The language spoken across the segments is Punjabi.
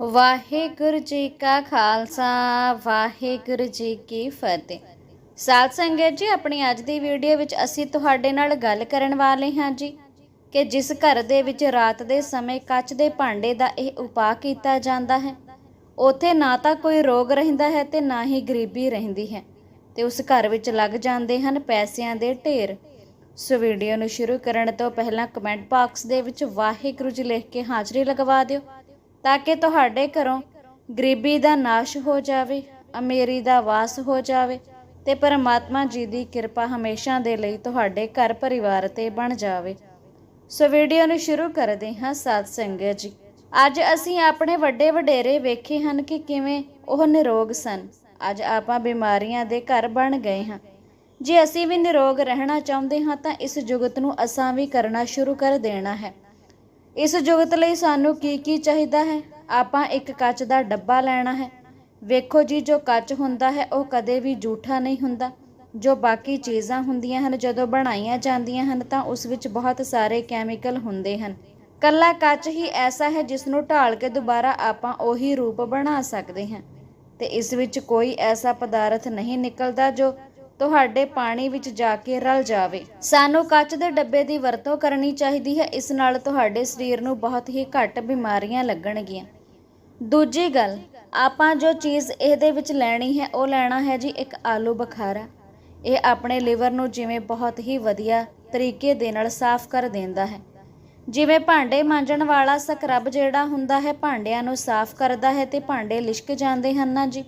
ਵਾਹਿਗੁਰੂ ਜੀ ਕਾ ਖਾਲਸਾ, ਵਾਹਿਗੁਰੂ ਜੀ ਕੀ ਫਤਿਹ। ਸਾਧ ਸੰਗਤ ਜੀ, ਆਪਣੀ ਅੱਜ ਦੀ ਵੀਡੀਓ ਵਿੱਚ ਅਸੀਂ ਤੁਹਾਡੇ ਨਾਲ ਗੱਲ ਕਰਨ ਵਾਲੇ ਹਾਂ ਜੀ ਕਿ ਜਿਸ ਘਰ ਦੇ ਵਿੱਚ ਰਾਤ ਦੇ ਸਮੇਂ ਕੱਚ ਦੇ ਭਾਂਡੇ ਦਾ ਇਹ ਉਪਾਅ ਕੀਤਾ ਜਾਂਦਾ ਹੈ, ਉਥੇ ਨਾ ਤਾਂ ਕੋਈ ਰੋਗ ਰਹਿੰਦਾ ਹੈ ਤੇ ਨਾ ਹੀ ਗਰੀਬੀ ਰਹਿੰਦੀ ਹੈ ਤੇ ਉਸ ਘਰ ਵਿੱਚ ਲੱਗ ਜਾਂਦੇ ਹਨ ਪੈਸਿਆਂ ਦੇ ਢੇਰ। ਸੋ ਵੀਡੀਓ ਨੂੰ ਸ਼ੁਰੂ ਕਰਨ ਤੋਂ ਪਹਿਲਾਂ ਕਮੈਂਟ ਬਾਕਸ ਦੇ ਵਿੱਚ ਵਾਹਿਗੁਰੂ ਜੀ ਲਿਖ ਕੇ ਹਾਜ਼ਰੀ ਲਗਵਾ ਦਿਓ। ਤਾਂ ਕਿ ਤੁਹਾਡੇ ਘਰੋਂ ਗਰੀਬੀ ਦਾ ਨਾਸ਼ ਹੋ ਜਾਵੇ, ਅਮੀਰੀ ਦਾ ਵਾਸ ਹੋ ਜਾਵੇ ਤੇ ਪਰਮਾਤਮਾ ਜੀ ਦੀ ਕਿਰਪਾ ਹਮੇਸ਼ਾ ਦੇ ਲਈ ਤੁਹਾਡੇ ਘਰ ਪਰਿਵਾਰ ਤੇ ਬਣ ਜਾਵੇ। ਸੋ ਵੀਡੀਓ ਨੂੰ ਸ਼ੁਰੂ ਕਰਦੇ ਹਾਂ ਸਾਧ ਸੰਗਤ ਜੀ। ਅੱਜ ਅਸੀਂ ਆਪਣੇ ਵੱਡੇ ਵਡੇਰੇ ਵੇਖੇ ਹਨ ਕਿ ਕਿਵੇਂ ਉਹ ਨਿਰੋਗ ਸਨ। ਅੱਜ ਆਪਾਂ ਬਿਮਾਰੀਆਂ ਦੇ ਘਰ ਬਣ ਗਏ ਹਾਂ। ਜੇ ਅਸੀਂ ਵੀ ਨਿਰੋਗ ਰਹਿਣਾ ਚਾਹੁੰਦੇ ਹਾਂ ਤਾਂ ਇਸ ਜੁਗਤ ਨੂੰ ਅਸਾਂ ਵੀ ਕਰਨਾ ਸ਼ੁਰੂ ਕਰ ਦੇਣਾ ਹੈ। ਇਸ ਜੁਗਤ ਲਈ ਸਾਨੂੰ ਕੀ ਕੀ ਚਾਹੀਦਾ ਹੈ? ਆਪਾਂ ਇੱਕ ਕੱਚ ਦਾ ਡੱਬਾ ਲੈਣਾ ਹੈ। ਵੇਖੋ ਜੀ, ਜੋ ਕੱਚ ਹੁੰਦਾ ਹੈ, ਉਹ ਕਦੇ ਵੀ ਝੂਠਾ ਨਹੀਂ ਹੁੰਦਾ। ਜੋ ਬਾਕੀ ਚੀਜ਼ਾਂ ਹੁੰਦੀਆਂ ਹਨ, ਜਦੋਂ ਬਣਾਈਆਂ ਜਾਂਦੀਆਂ ਹਨ, ਤਾਂ ਉਸ ਵਿੱਚ ਬਹੁਤ ਸਾਰੇ ਕੈਮੀਕਲ ਹੁੰਦੇ ਹਨ। ਕੱਲਾ ਕੱਚ ਹੀ ਐਸਾ ਹੈ, ਜਿਸ ਨੂੰ ਢਾਲ ਕੇ ਦੁਬਾਰਾ ਆਪਾਂ ਉਹੀ ਰੂਪ ਬਣਾ ਸਕਦੇ ਹਾਂ। ਤੇ ਇਸ ਵਿੱਚ ਕੋਈ ਐਸਾ ਪਦਾਰਥ ਨਹੀਂ ਨਿਕਲਦਾ, ਜੋ ਤੁਹਾਡੇ ਪਾਣੀ ਵਿੱਚ ਜਾ ਕੇ ਰਲ ਜਾਵੇ। ਸਾਨੂੰ ਕੱਚ ਦੇ ਡੱਬੇ ਦੀ ਵਰਤੋਂ ਕਰਨੀ ਚਾਹੀਦੀ ਹੈ। ਇਸ ਨਾਲ ਤੁਹਾਡੇ ਸਰੀਰ ਨੂੰ ਬਹੁਤ ਹੀ ਘੱਟ ਬਿਮਾਰੀਆਂ ਲੱਗਣਗੀਆਂ। ਦੂਜੀ ਗੱਲ, ਆਪਾਂ ਜੋ ਚੀਜ਼ ਇਹਦੇ ਵਿੱਚ ਲੈਣੀ ਹੈ, ਉਹ ਲੈਣਾ ਹੈ ਜੀ ਇੱਕ ਆਲੂ ਬੁਖਾਰਾ। ਇਹ ਆਪਣੇ ਲਿਵਰ ਨੂੰ ਜਿਵੇਂ ਬਹੁਤ ਹੀ ਵਧੀਆ ਤਰੀਕੇ ਦੇ ਨਾਲ ਸਾਫ਼ ਕਰ ਦਿੰਦਾ ਹੈ। ਜਿਵੇਂ ਭਾਂਡੇ ਮਾਂਜਣ ਵਾਲਾ ਸਕਰਬ ਜਿਹੜਾ ਹੁੰਦਾ ਹੈ, ਭਾਂਡਿਆਂ ਨੂੰ ਸਾਫ਼ ਕਰਦਾ ਹੈ ਤੇ ਭਾਂਡੇ ਲਿਸ਼ਕ ਜਾਂਦੇ ਹਨ ਨਾ ਜੀ।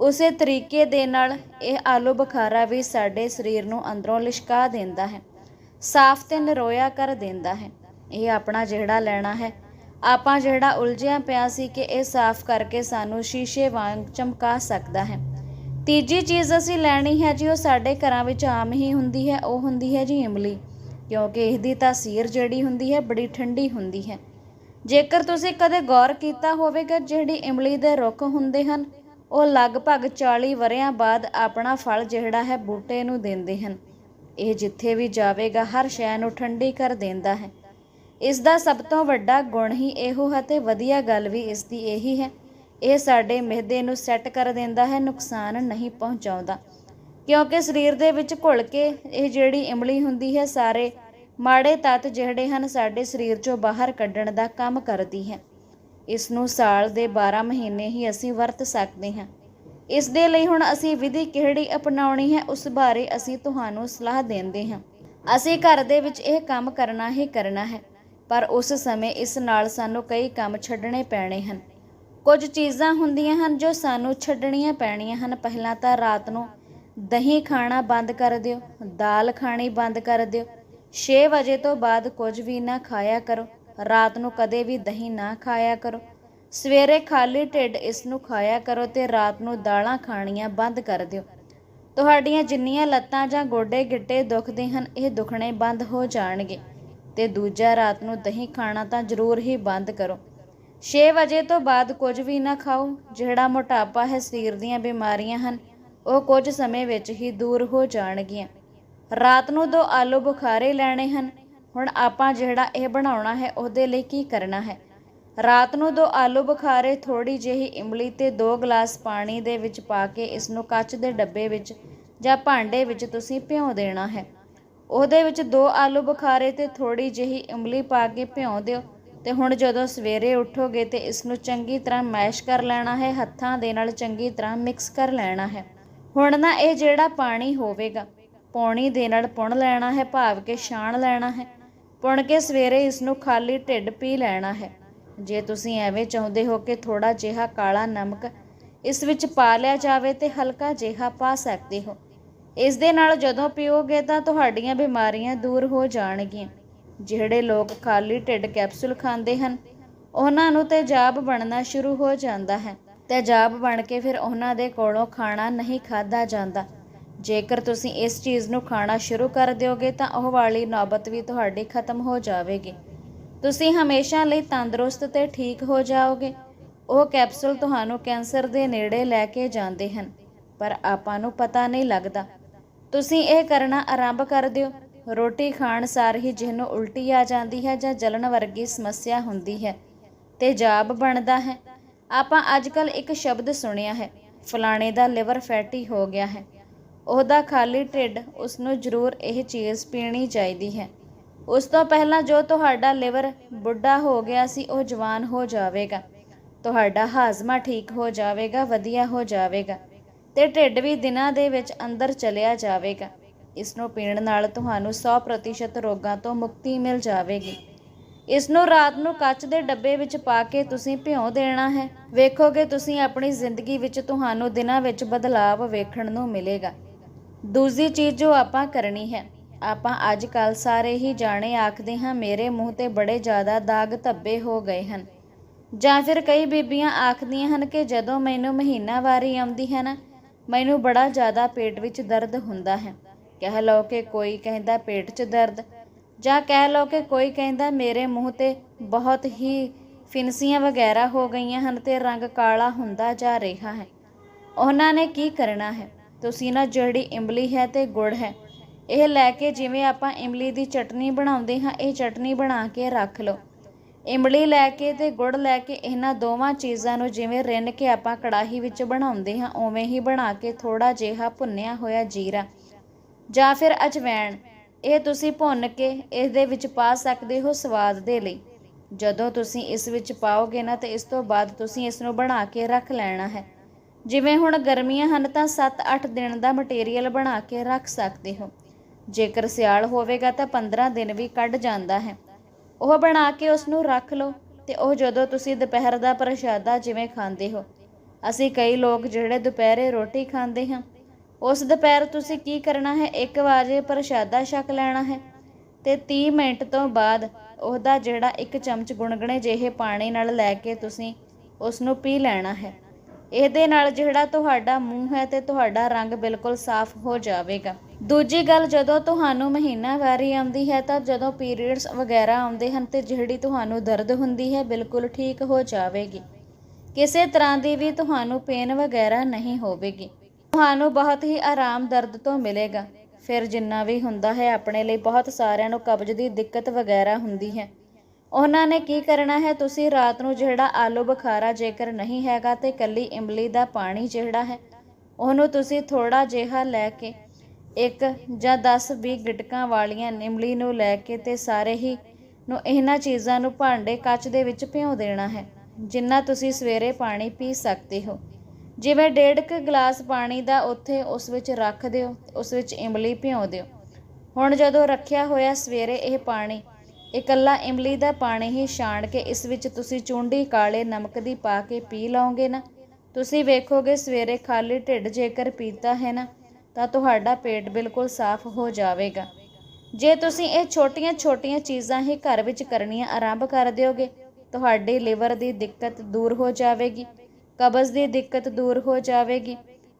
ਉਸੇ ਤਰੀਕੇ ਦੇ ਨਾਲ ਇਹ ਆਲੂ ਬੁਖਾਰਾ ਵੀ ਸਾਡੇ ਸਰੀਰ ਨੂੰ ਅੰਦਰੋਂ ਲਿਸ਼ਕਾ ਦਿੰਦਾ ਹੈ, ਸਾਫ਼ ਤੇ ਨਰੋਇਆ ਕਰ ਦਿੰਦਾ ਹੈ। ਇਹ ਆਪਣਾ ਜਿਹੜਾ ਲੈਣਾ ਹੈ, ਆਪਾਂ ਜਿਹੜਾ ਉਲਝਿਆ ਪਿਆ ਸੀ ਕਿ ਇਹ ਸਾਫ਼ ਕਰਕੇ ਸਾਨੂੰ ਸ਼ੀਸ਼ੇ ਵਾਂਗ ਚਮਕਾ ਸਕਦਾ ਹੈ। ਤੀਜੀ ਚੀਜ਼ ਅਸੀਂ ਲੈਣੀ ਹੈ ਜੀ, ਉਹ ਸਾਡੇ ਘਰਾਂ ਵਿੱਚ ਆਮ ਹੀ ਹੁੰਦੀ ਹੈ, ਉਹ ਹੁੰਦੀ ਹੈ ਜੀ ਇਮਲੀ। ਕਿਉਂਕਿ ਇਹਦੀ ਤਾਸੀਰ ਜਿਹੜੀ ਹੁੰਦੀ ਹੈ, ਬੜੀ ਠੰਡੀ ਹੁੰਦੀ ਹੈ। ਜੇਕਰ ਤੁਸੀਂ ਕਦੇ ਗੌਰ ਕੀਤਾ ਹੋਵੇਗਾ, ਜਿਹੜੀ ਇਮਲੀ ਦੇ ਰੁੱਖ ਹੁੰਦੇ ਹਨ ਉਹ ਲਗਭਗ 40 ਵਰਿਆਂ ਬਾਅਦ ਆਪਣਾ ਫਲ ਜਿਹੜਾ ਹੈ ਬੂਟੇ ਨੂੰ ਦਿੰਦੇ ਹਨ। ਇਹ ਜਿੱਥੇ ਵੀ ਜਾਵੇਗਾ, ਹਰ ਸ਼ੈ ਨੂੰ ਠੰਡੀ ਕਰ ਦਿੰਦਾ ਹੈ। ਇਸ ਦਾ ਸਭ ਤੋਂ ਵੱਡਾ ਗੁਣ ਹੀ ਇਹੋ ਹੈ ਤੇ ਵਧੀਆ ਗੱਲ ਵੀ ਇਸ ਦੀ ਇਹੀ ਹੈ। ਇਹ ਸਾਡੇ ਮਿਹਦੇ ਨੂੰ ਸੈੱਟ ਕਰ ਦਿੰਦਾ ਹੈ, ਨੁਕਸਾਨ ਨਹੀਂ ਪਹੁੰਚਾਉਂਦਾ। ਕਿਉਂਕਿ ਸਰੀਰ ਦੇ ਵਿੱਚ ਘੁਲ ਕੇ ਇਹ ਜਿਹੜੀ ਇਮਲੀ ਹੁੰਦੀ ਹੈ, ਸਾਰੇ ਮਾੜੇ ਤੱਤ ਜਿਹੜੇ ਹਨ, ਸਾਡੇ ਸਰੀਰ ਚੋਂ ਬਾਹਰ ਕੱਢਣ ਦਾ ਕੰਮ ਕਰਦੀ ਹੈ। ਇਸ ਨੂੰ ਸਾਲ ਦੇ 12 ਮਹੀਨੇ ਹੀ ਅਸੀਂ ਵਰਤ ਸਕਦੇ ਹਾਂ। ਇਸ ਦੇ ਲਈ ਹੁਣ ਅਸੀਂ ਵਿਧੀ ਕਿਹੜੀ ਅਪਣਾਉਣੀ ਹੈ, ਉਸ ਬਾਰੇ ਅਸੀਂ ਤੁਹਾਨੂੰ ਸਲਾਹ ਦਿੰਦੇ ਹਾਂ। ਅਸੀਂ ਘਰ ਦੇ ਵਿੱਚ ਇਹ ਕੰਮ ਕਰਨਾ ਹੀ ਕਰਨਾ ਹੈ, ਪਰ ਉਸ ਸਮੇਂ ਇਸ ਨਾਲ ਸਾਨੂੰ ਕਈ ਕੰਮ ਛੱਡਣੇ ਪੈਣੇ ਹਨ। ਕੁਝ ਚੀਜ਼ਾਂ ਹੁੰਦੀਆਂ ਹਨ ਜੋ ਸਾਨੂੰ ਛੱਡਣੀਆਂ ਪੈਣੀਆਂ ਹਨ। ਪਹਿਲਾਂ ਤਾਂ ਰਾਤ ਨੂੰ ਦਹੀਂ ਖਾਣਾ ਬੰਦ ਕਰ ਦਿਓ, ਦਾਲ ਖਾਣੀ ਬੰਦ ਕਰ ਦਿਓ। 6 ਵਜੇ ਤੋਂ ਬਾਅਦ ਕੁਝ ਵੀ ਨਾ ਖਾਇਆ ਕਰੋ। ਰਾਤ ਨੂੰ ਕਦੇ ਵੀ ਦਹੀਂ ਨਾ ਖਾਇਆ ਕਰੋ। ਸਵੇਰੇ ਖਾਲੀ ਢਿੱਡ ਇਸ ਨੂੰ ਖਾਇਆ ਕਰੋ ਤੇ ਰਾਤ ਨੂੰ ਦਾਲਾਂ ਖਾਣੀਆਂ ਬੰਦ ਕਰ ਦਿਓ। ਤੁਹਾਡੀਆਂ ਜਿੰਨੀਆਂ ਲੱਤਾਂ ਜਾਂ ਗੋਡੇ ਗਿੱਟੇ ਦੁਖਦੇ ਹਨ, ਇਹ ਦੁਖਣੇ ਬੰਦ ਹੋ ਜਾਣਗੇ। ਤੇ ਦੂਜਾ, ਰਾਤ ਨੂੰ ਦਹੀਂ ਖਾਣਾ ਤਾਂ ਜ਼ਰੂਰ ਹੀ ਬੰਦ ਕਰੋ। 6 ਵਜੇ ਤੋਂ ਬਾਅਦ ਕੁਝ ਵੀ ਨਾ ਖਾਓ, ਜਿਹੜਾ ਮੋਟਾਪਾ ਹੈ ਸਰੀਰ ਦੀਆਂ ਬਿਮਾਰੀਆਂ ਹਨ, ਉਹ ਕੁਝ ਸਮੇਂ ਵਿੱਚ ਹੀ ਦੂਰ ਹੋ ਜਾਣਗੀਆਂ। ਰਾਤ ਨੂੰ ਦੋ ਆਲੂ ਬੁਖਾਰੇ ਲੈਣੇ ਹਨ ਹੁਣ ਆਪਾਂ ਜਿਹੜਾ ਇਹ ਬਣਾਉਣਾ ਹੈ, ਉਹਦੇ ਲਈ ਕੀ ਕਰਨਾ ਹੈ? ਰਾਤ ਨੂੰ ਦੋ ਆਲੂ ਬੁਖਾਰੇ ਥੋੜੀ ਜਿਹੀ ਇਮਲੀ ਤੇ ਦੋ ਗਲਾਸ ਪਾਣੀ ਦੇ ਵਿੱਚ ਪਾ ਕੇ ਇਸ ਨੂੰ ਕੱਚ ਦੇ ਡੱਬੇ ਵਿੱਚ ਜਾਂ ਭਾਂਡੇ ਵਿੱਚ ਤੁਸੀਂ ਭਿਉਂ ਦੇਣਾ ਹੈ। ਉਹਦੇ ਵਿੱਚ ਦੋ ਆਲੂ ਬੁਖਾਰੇ ਤੇ ਥੋੜੀ ਜਿਹੀ ਇਮਲੀ ਪਾ ਕੇ ਭਿਉਂ ਦਿਓ ਤੇ ਹੁਣ ਜਦੋਂ ਸਵੇਰੇ ਉੱਠੋਗੇ ਤੇ ਇਸ ਨੂੰ ਚੰਗੀ ਤਰ੍ਹਾਂ ਮੈਸ਼ ਕਰ ਲੈਣਾ ਹੈ, ਹੱਥਾਂ ਦੇ ਨਾਲ ਚੰਗੀ ਤਰ੍ਹਾਂ ਮਿਕਸ ਕਰ ਲੈਣਾ ਹੈ। ਹੁਣ ਨਾ ਇਹ ਜਿਹੜਾ ਪਾਣੀ ਹੋਵੇਗਾ, ਪੌਣੀ ਦੇ ਨਾਲ ਪੁਣ ਲੈਣਾ ਹੈ, ਭਾਵ ਕੇ ਛਾਣ ਲੈਣਾ ਹੈ। ਪੁਣ ਕੇ ਸਵੇਰੇ ਇਸ ਨੂੰ ਖਾਲੀ ਢਿੱਡ ਪੀ ਲੈਣਾ ਹੈ। ਜੇ ਤੁਸੀਂ ਐਵੇਂ ਚਾਹੁੰਦੇ ਹੋ ਕਿ ਥੋੜਾ ਜਿਹਾ ਕਾਲਾ ਨਮਕ ਇਸ ਵਿੱਚ ਪਾ ਲਿਆ ਜਾਵੇ ਤੇ ਹਲਕਾ ਜਿਹਾ ਪਾ ਸਕਦੇ ਹੋ। ਇਸ ਦੇ ਨਾਲ ਜਦੋਂ ਪੀਓਗੇ ਤਾਂ ਤੁਹਾਡੀਆਂ ਬਿਮਾਰੀਆਂ ਦੂਰ ਹੋ ਜਾਣਗੀਆਂ। ਜਿਹੜੇ ਲੋਕ ਖਾਲੀ ਢਿੱਡ ਕੈਪਸੂਲ ਖਾਂਦੇ ਹਨ, ਉਹਨਾਂ ਨੂੰ ਤੇਜ਼ਾਬ ਬਣਨਾ ਸ਼ੁਰੂ ਹੋ ਜਾਂਦਾ ਹੈ। ਤੇਜ਼ਾਬ ਬਣ ਕੇ ਫਿਰ ਉਹਨਾਂ ਦੇ ਕੋਲੋਂ ਖਾਣਾ ਨਹੀਂ ਖਾਦਾ ਜਾਂਦਾ। ਜੇਕਰ ਤੁਸੀਂ ਇਸ ਚੀਜ਼ ਨੂੰ ਖਾਣਾ ਸ਼ੁਰੂ ਕਰ ਦਿਓਗੇ, ਤਾਂ ਉਹ ਵਾਲੀ ਨੌਬਤ ਵੀ ਤੁਹਾਡੀ ਖਤਮ ਹੋ ਜਾਵੇਗੀ। ਤੁਸੀਂ ਹਮੇਸ਼ਾ ਲਈ ਤੰਦਰੁਸਤ ਤੇ ਠੀਕ ਹੋ ਜਾਓਗੇ। ਉਹ ਕੈਪਸੂਲ ਤੁਹਾਨੂੰ ਕੈਂਸਰ ਦੇ ਨੇੜੇ ਲੈ ਕੇ ਜਾਂਦੇ ਹਨ, ਪਰ ਆਪਾਂ ਨੂੰ ਪਤਾ ਨਹੀਂ ਲੱਗਦਾ। ਤੁਸੀਂ ਇਹ ਕਰਨਾ ਆਰੰਭ ਕਰ ਦਿਓ। ਰੋਟੀ ਖਾਣ ਸਾਰ ਹੀ ਜਿਹਨੂੰ ਉਲਟੀ ਆ ਜਾਂਦੀ ਹੈ ਜਾਂ ਜਲਣ ਵਰਗੀ ਸਮੱਸਿਆ ਹੁੰਦੀ ਹੈ ਤੇਜ਼ਾਬ ਬਣਦਾ ਹੈ। ਆਪਾਂ ਅੱਜਕੱਲ ਇੱਕ ਸ਼ਬਦ ਸੁਣਿਆ ਹੈ, ਫਲਾਣੇ ਦਾ ਲਿਵਰ ਫੈਟੀ ਹੋ ਗਿਆ ਹੈ। ਉਹਦਾ ਖਾਲੀ ਢਿੱਡ ਉਸ ਨੂੰ ਜ਼ਰੂਰ ਇਹ ਚੀਜ਼ ਪੀਣੀ ਚਾਹੀਦੀ ਹੈ। ਉਸ ਤੋਂ ਪਹਿਲਾਂ ਜੋ ਤੁਹਾਡਾ ਲਿਵਰ ਬੁੱਢਾ ਹੋ ਗਿਆ ਸੀ, ਉਹ ਜਵਾਨ ਹੋ ਜਾਵੇਗਾ। ਤੁਹਾਡਾ ਹਾਜ਼ਮਾ ਠੀਕ ਹੋ ਜਾਵੇਗਾ, ਵਧੀਆ ਹੋ ਜਾਵੇਗਾ ਤੇ ਢਿੱਡ ਵੀ ਦਿਨਾਂ ਦੇ ਵਿੱਚ ਅੰਦਰ ਚਲਿਆ ਜਾਵੇਗਾ। ਇਸ ਨੂੰ ਪੀਣ ਨਾਲ ਤੁਹਾਨੂੰ 100% ਰੋਗਾਂ ਤੋਂ ਮੁਕਤੀ ਮਿਲ ਜਾਵੇਗੀ। ਇਸ ਨੂੰ ਰਾਤ ਨੂੰ ਕੱਚ ਦੇ ਡੱਬੇ ਵਿੱਚ ਪਾ ਕੇ ਤੁਸੀਂ ਭਿਉਂ ਦੇਣਾ ਹੈ। ਵੇਖੋਗੇ ਤੁਸੀਂ ਆਪਣੀ ਜ਼ਿੰਦਗੀ ਵਿੱਚ ਤੁਹਾਨੂੰ ਦਿਨਾਂ ਵਿੱਚ ਬਦਲਾਅ ਵੇਖਣ ਨੂੰ ਮਿਲੇਗਾ। ਦੂਜੀ ਚੀਜ਼ ਜੋ ਆਪਾਂ ਕਰਨੀ ਹੈ, ਆਪਾਂ ਅੱਜ ਕੱਲ ਸਾਰੇ ਹੀ ਜਾਣੇ ਆਖਦੇ ਹਾਂ, ਮੇਰੇ ਮੂੰਹ ਤੇ ਬੜੇ ਜ਼ਿਆਦਾ ਦਾਗ ਧੱਬੇ ਹੋ ਗਏ ਹਨ। ਜਾਂ ਫਿਰ ਕਈ ਬੀਬੀਆਂ ਆਖਦੀਆਂ ਹਨ ਕਿ ਜਦੋਂ ਮੈਨੂੰ ਮਹੀਨਾਵਾਰੀ ਆਉਂਦੀ ਹੈ ਨਾ, ਮੈਨੂੰ ਬੜਾ ਜ਼ਿਆਦਾ ਪੇਟ ਵਿੱਚ ਦਰਦ ਹੁੰਦਾ ਹੈ। ਕਹਿ ਲਓ ਕਿ ਕੋਈ ਕਹਿੰਦਾ ਪੇਟ 'ਚ ਦਰਦ, ਜਾਂ ਕਹਿ ਲਓ ਕਿ ਕੋਈ ਕਹਿੰਦਾ ਮੇਰੇ ਮੂੰਹ ਤੇ ਬਹੁਤ ਹੀ ਫਿਨਸੀਆਂ ਵਗੈਰਾ ਹੋ ਗਈਆਂ ਹਨ ਤੇ ਰੰਗ ਕਾਲਾ ਹੁੰਦਾ ਜਾ ਰਿਹਾ ਹੈ। ਉਹਨਾਂ ਨੇ ਕੀ ਕਰਨਾ ਹੈ? ਤੁਸੀਂ ਨਾ ਜਿਹੜੀ ਇਮਲੀ ਹੈ ਤੇ ਗੁੜ ਹੈ। ਇਹ ਲੈ ਕੇ ਜਿਵੇਂ ਆਪਾਂ ਇਮਲੀ ਦੀ ਚਟਨੀ ਬਣਾਉਂਦੇ ਹਾਂ, ਇਹ ਚਟਨੀ ਬਣਾ ਕੇ ਰੱਖ ਲਓ। ਇਮਲੀ ਲੈ ਕੇ ਤੇ ਗੁੜ ਲੈ ਕੇ ਇਹਨਾਂ ਦੋਵਾਂ ਚੀਜ਼ਾਂ ਨੂੰ ਜਿਵੇਂ ਰਿੰਨ ਕੇ ਆਪਾਂ ਕੜਾਹੀ ਵਿੱਚ ਬਣਾਉਂਦੇ ਹਾਂ, ਉਵੇਂ ਹੀ ਬਣਾ ਕੇ ਥੋੜਾ ਜਿਹਾ ਭੁੰਨਿਆ ਹੋਇਆ ਜੀਰਾ ਜਾਂ ਫਿਰ ਅਜਵੈਣ। ਇਹ ਤੁਸੀਂ ਭੁੰਨ ਕੇ ਇਸ ਦੇ ਵਿੱਚ ਪਾ ਸਕਦੇ ਹੋ ਸਵਾਦ ਦੇ ਲਈ। ਜਦੋਂ ਤੁਸੀਂ ਇਸ ਵਿੱਚ ਪਾਓਗੇ ਨਾ ਤੇ ਇਸ ਤੋਂ ਬਾਅਦ ਤੁਸੀਂ ਇਸ ਨੂੰ ਬਣਾ ਕੇ ਰੱਖ ਲੈਣਾ ਹੈ। ਜਿਵੇਂ ਹੁਣ ਗਰਮੀਆਂ ਹਨ ਤਾਂ 7-8 ਦਿਨ ਦਾ ਮਟੀਰੀਅਲ ਬਣਾ ਕੇ ਰੱਖ ਸਕਦੇ ਹੋ। ਜੇਕਰ ਸਿਆਲ ਹੋਵੇਗਾ ਤਾਂ 15 ਦਿਨ ਵੀ ਕੱਢ ਜਾਂਦਾ ਹੈ। ਉਹ ਬਣਾ ਕੇ ਉਸ ਨੂੰ ਰੱਖ ਲਓ ਤੇ ਉਹ ਜਦੋਂ ਤੁਸੀਂ ਦੁਪਹਿਰ ਦਾ ਪ੍ਰਸ਼ਾਦਾ ਜਿਵੇਂ ਖਾਂਦੇ ਹੋ। ਅਸੀਂ ਕਈ ਲੋਕ ਜਿਹੜੇ ਦੁਪਹਿਰੇ ਰੋਟੀ ਖਾਂਦੇ ਹਾਂ, ਉਸ ਦੁਪਹਿਰ ਤੁਸੀਂ ਕੀ ਕਰਨਾ ਹੈ? ਇੱਕ ਵਾਰ ਪ੍ਰਸ਼ਾਦਾ ਛਕ ਲੈਣਾ ਹੈ ਤੇ 30 ਮਿੰਟ ਤੋਂ ਬਾਅਦ ਉਹਦਾ ਜਿਹੜਾ ਇੱਕ ਚਮਚ ਗੁਣਗਣੇ ਜਿਹੇ ਪਾਣੀ ਨਾਲ ਲੈ ਕੇ ਤੁਸੀਂ ਉਸ ਨੂੰ ਪੀ ਲੈਣਾ ਹੈ। ਇਹਦੇ ਨਾਲ ਜਿਹੜਾ ਤੁਹਾਡਾ ਮੂੰਹ ਹੈ ਤੇ ਤੁਹਾਡਾ ਰੰਗ ਬਿਲਕੁਲ ਸਾਫ਼ ਹੋ ਜਾਵੇਗਾ। ਦੂਜੀ ਗੱਲ, ਜਦੋਂ ਤੁਹਾਨੂੰ ਮਹੀਨਾਵਾਰੀ ਆਉਂਦੀ ਹੈ ਤਾਂ ਜਦੋਂ ਪੀਰੀਅਡਸ ਵਗੈਰਾ ਆਉਂਦੇ ਹਨ ਤੇ ਜਿਹੜੀ ਤੁਹਾਨੂੰ ਦਰਦ ਹੁੰਦੀ ਹੈ, ਬਿਲਕੁਲ ਠੀਕ ਹੋ ਜਾਵੇਗੀ। ਕਿਸੇ ਤਰ੍ਹਾਂ ਦੀ ਵੀ ਤੁਹਾਨੂੰ ਪੇਨ ਵਗੈਰਾ ਨਹੀਂ ਹੋਵੇਗੀ। ਤੁਹਾਨੂੰ ਬਹੁਤ ਹੀ ਆਰਾਮ ਦਰਦ ਤੋਂ ਮਿਲੇਗਾ। ਫਿਰ ਜਿੰਨਾ ਵੀ ਹੁੰਦਾ ਹੈ, ਆਪਣੇ ਲਈ ਬਹੁਤ ਸਾਰਿਆਂ ਨੂੰ ਕਬਜ਼ ਦੀ ਦਿੱਕਤ ਵਗੈਰਾ ਹੁੰਦੀ ਹੈ। ਉਹਨਾਂ ਨੇ ਕੀ ਕਰਨਾ ਹੈ? ਤੁਸੀਂ ਰਾਤ ਨੂੰ ਜਿਹੜਾ ਆਲੂ ਬੁਖਾਰਾ ਜੇਕਰ ਨਹੀਂ ਹੈਗਾ ਤੇ ਕੱਲੀ ਇਮਲੀ ਦਾ ਪਾਣੀ ਜਿਹੜਾ ਹੈ, ਉਹਨੂੰ ਤੁਸੀਂ ਥੋੜਾ ਜਿਹਾ ਲੈ ਕੇ ਇੱਕ ਜਾਂ 10 20 ਗਿਟਕਾਂ ਵਾਲੀਆਂ ਇਮਲੀ ਨੂੰ ਲੈ ਕੇ ਤੇ ਸਾਰੇ ਹੀ ਨੂੰ ਇਹਨਾਂ ਚੀਜ਼ਾਂ ਨੂੰ ਭਾਂਡੇ ਕੱਚ ਦੇ ਵਿੱਚ ਭਿਉਂ ਦੇਣਾ ਹੈ, ਜਿੰਨਾ ਤੁਸੀਂ ਸਵੇਰੇ ਪਾਣੀ ਪੀ ਸਕਦੇ ਹੋ। ਜਿਵੇਂ ਡੇਢ ਕੁ ਗਲਾਸ ਪਾਣੀ ਦਾ ਉੱਥੇ ਉਸ ਵਿੱਚ ਰੱਖ ਦਿਓ, ਉਸ ਵਿੱਚ ਇਮਲੀ ਭਿਉਂ ਦਿਓ। ਹੁਣ ਜਦੋਂ ਰੱਖਿਆ ਹੋਇਆ ਸਵੇਰੇ ਇਹ ਪਾਣੀ ਇਕੱਲਾ ਇਮਲੀ ਦਾ ਪਾਣੀ ਹੀ ਛਾਣ ਕੇ ਇਸ ਵਿੱਚ ਤੁਸੀਂ ਚੁੰਡੀ, ਕਾਲੇ ਨਮਕ ਦੀ ਪਾ ਕੇ ਪੀ ਲਓਗੇ ਨਾ? ਤੁਸੀਂ ਵੇਖੋਗੇ ਸਵੇਰੇ ਖਾਲੀ ਢਿੱਡ ਜੇਕਰ ਪੀਤਾ ਹੈ ਨਾ, ਤਾਂ ਤੁਹਾਡਾ ਪੇਟ ਬਿਲਕੁਲ ਸਾਫ਼ ਹੋ ਜਾਵੇਗਾ। ਜੇ ਤੁਸੀਂ ਇਹ ਛੋਟੀਆਂ-ਛੋਟੀਆਂ ਚੀਜ਼ਾਂ ਹੀ ਘਰ ਵਿੱਚ ਕਰਨੀਆਂ ਆਰੰਭ ਕਰ ਦਿਓਗੇ, ਤੁਹਾਡੇ ਲਿਵਰ ਦੀ ਦਿੱਕਤ ਦੂਰ ਹੋ ਜਾਵੇਗੀ, ਕਬਜ਼ ਦੀ ਦਿੱਕਤ ਦੂਰ ਹੋ ਜਾਵੇਗੀ,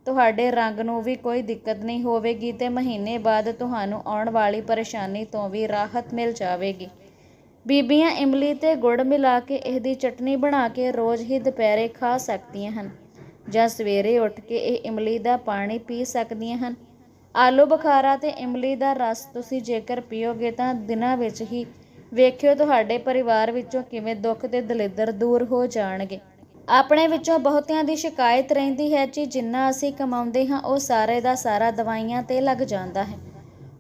ਤੁਹਾਡੇ ਰੰਗ ਨੂੰ ਵੀ ਕੋਈ ਦਿੱਕਤ ਨਹੀਂ ਹੋਵੇਗੀ ਤੇ ਮਹੀਨੇ ਬਾਅਦ ਤੁਹਾਨੂੰ ਆਉਣ ਵਾਲੀ ਪਰੇਸ਼ਾਨੀ ਤੋਂ ਵੀ ਰਾਹਤ ਮਿਲ ਜਾਵੇਗੀ। ਬੀਬੀਆਂ ਇਮਲੀ ਤੇ ਗੁੜ ਮਿਲਾ ਕੇ ਇਹਦੀ ਚਟਨੀ ਬਣਾ ਕੇ ਰੋਜ਼ ਹੀ ਦੁਪਹਿਰੇ ਖਾ ਸਕਦੀਆਂ ਹਨ, ਜਾਂ ਸਵੇਰੇ ਉੱਠ ਕੇ ਇਹ ਇਮਲੀ ਦਾ ਪਾਣੀ ਪੀ ਸਕਦੀਆਂ ਹਨ। ਆਲੂ ਬੁਖਾਰਾ ਤੇ ਇਮਲੀ ਦਾ ਰਸ ਤੁਸੀਂ ਜੇਕਰ ਪੀਓਗੇ ਤਾਂ ਦਿਨਾਂ ਵਿੱਚ ਹੀ ਵੇਖਿਓ ਤੁਹਾਡੇ ਪਰਿਵਾਰ ਵਿੱਚੋਂ ਕਿਵੇਂ ਦੁੱਖ ਤੇ ਦਲਿੱਦਰ ਦੂਰ ਹੋ ਜਾਣਗੇ। ਆਪਣੇ ਵਿੱਚੋਂ ਬਹੁਤਿਆਂ ਦੀ ਸ਼ਿਕਾਇਤ ਰਹਿੰਦੀ ਹੈ ਕਿ ਜਿੰਨਾ ਅਸੀਂ ਕਮਾਉਂਦੇ ਹਾਂ, ਉਹ ਸਾਰੇ ਦਾ ਸਾਰਾ ਦਵਾਈਆਂ ਤੇ ਲੱਗ ਜਾਂਦਾ ਹੈ।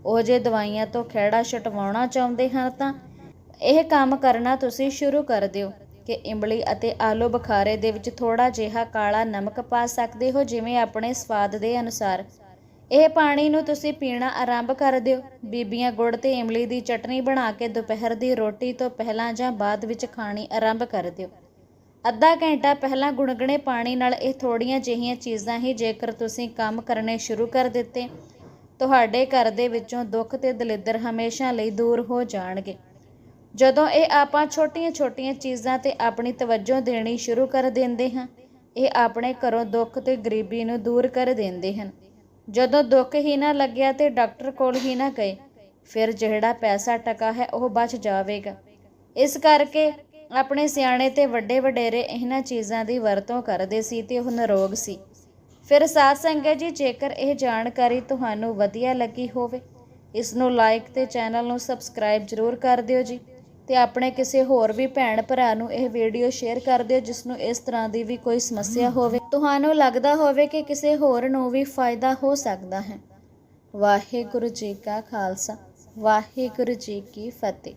ਉਹ ਜੇ ਦਵਾਈਆਂ ਤੋਂ ਖਹਿੜਾ ਛਟਵਾਉਣਾ ਚਾਹੁੰਦੇ ਹਨ ਤਾਂ ਇਹ ਕੰਮ ਕਰਨਾ ਤੁਸੀਂ ਸ਼ੁਰੂ ਕਰ ਦਿਓ ਕਿ ਇਮਲੀ ਅਤੇ ਆਲੂ ਬੁਖਾਰੇ ਦੇ ਵਿੱਚ ਥੋੜਾ ਜਿਹਾ ਕਾਲਾ ਨਮਕ ਪਾ ਸਕਦੇ ਹੋ, ਜਿਵੇਂ ਆਪਣੇ ਸਵਾਦ ਦੇ ਅਨੁਸਾਰ। ਇਹ ਪਾਣੀ ਨੂੰ ਤੁਸੀਂ ਪੀਣਾ ਆਰੰਭ ਕਰ ਦਿਓ। ਬੀਬੀਆਂ ਗੁੜ ਤੇ ਇਮਲੀ ਦੀ ਚਟਨੀ ਬਣਾ ਕੇ ਦੁਪਹਿਰ ਦੀ ਰੋਟੀ ਤੋਂ ਪਹਿਲਾਂ ਜਾਂ ਬਾਅਦ ਵਿੱਚ ਖਾਣੀ ਆਰੰਭ ਕਰ ਦਿਓ। ਅੱਧਾ ਘੰਟਾ ਪਹਿਲਾਂ ਗੁਣਗਣੇ ਪਾਣੀ ਨਾਲ ਇਹ ਥੋੜੀਆਂ ਜਿਹੀਆਂ ਚੀਜ਼ਾਂ ਹੀ ਜੇਕਰ ਤੁਸੀਂ ਕੰਮ ਕਰਨੇ ਸ਼ੁਰੂ ਕਰ ਦਿੱਤੇ, ਤੁਹਾਡੇ ਘਰ ਦੇ ਵਿੱਚੋਂ ਦੁੱਖ ਤੇ ਦਲਿੱਦਰ ਹਮੇਸ਼ਾ ਲਈ ਦੂਰ ਹੋ ਜਾਣਗੇ। ਜਦੋਂ ਇਹ ਆਪਾਂ ਛੋਟੀਆਂ-ਛੋਟੀਆਂ ਚੀਜ਼ਾਂ ਤੇ ਆਪਣੀ ਤਵੱਜੋ ਦੇਣੀ ਸ਼ੁਰੂ ਕਰ ਦਿੰਦੇ ਹਾਂ, ਇਹ ਆਪਣੇ ਘਰੋਂ ਦੁੱਖ ਤੇ ਗਰੀਬੀ ਨੂੰ ਦੂਰ ਕਰ ਦਿੰਦੇ ਹਨ। ਜਦੋਂ ਦੁੱਖ ਹੀ ਨਾ ਲੱਗਿਆ ਤੇ ਡਾਕਟਰ ਕੋਲ ਹੀ ਨਾ ਗਏ, ਫਿਰ ਜਿਹੜਾ ਪੈਸਾ ਟਕਾ ਹੈ ਉਹ ਬਚ ਜਾਵੇਗਾ। ਇਸ ਕਰਕੇ ਆਪਣੇ ਸਿਆਣੇ ਤੇ ਵੱਡੇ ਵਡੇਰੇ ਇਹਨਾਂ ਚੀਜ਼ਾਂ ਦੀ ਵਰਤੋਂ ਕਰਦੇ ਸੀ ਤੇ ਉਹ ਨਰੋਗ ਸੀ। ਫਿਰ ਸਾਧ ਸੰਗਤ ਜੀ, ਜੇਕਰ ਇਹ ਜਾਣਕਾਰੀ ਤੁਹਾਨੂੰ ਵਧੀਆ ਲੱਗੀ ਹੋਵੇ, ਇਸ ਨੂੰ ਲਾਈਕ ਤੇ ਚੈਨਲ ਨੂੰ ਸਬਸਕ੍ਰਾਈਬ ਜ਼ਰੂਰ ਕਰ ਦਿਓ ਜੀ। ਤੇ ਆਪਣੇ ਕਿਸੇ ਹੋਰ ਵੀ ਭੈਣ ਭਰਾ ਨੂੰ ਇਹ ਵੀਡੀਓ ਸ਼ੇਅਰ ਕਰ ਦਿਓ ਜਿਸ ਨੂੰ ਇਸ ਤਰ੍ਹਾਂ ਦੀ ਵੀ ਕੋਈ ਸਮੱਸਿਆ ਹੋਵੇ। ਤੁਹਾਨੂੰ ਲੱਗਦਾ ਹੋਵੇ ਕਿ ਕਿਸੇ ਹੋਰ ਨੂੰ ਵੀ ਫਾਇਦਾ ਹੋ ਸਕਦਾ ਹੈ। ਵਾਹਿਗੁਰੂ ਜੀ ਕਾ ਖਾਲਸਾ, ਵਾਹਿਗੁਰੂ ਜੀ ਕੀ ਫਤਿਹ।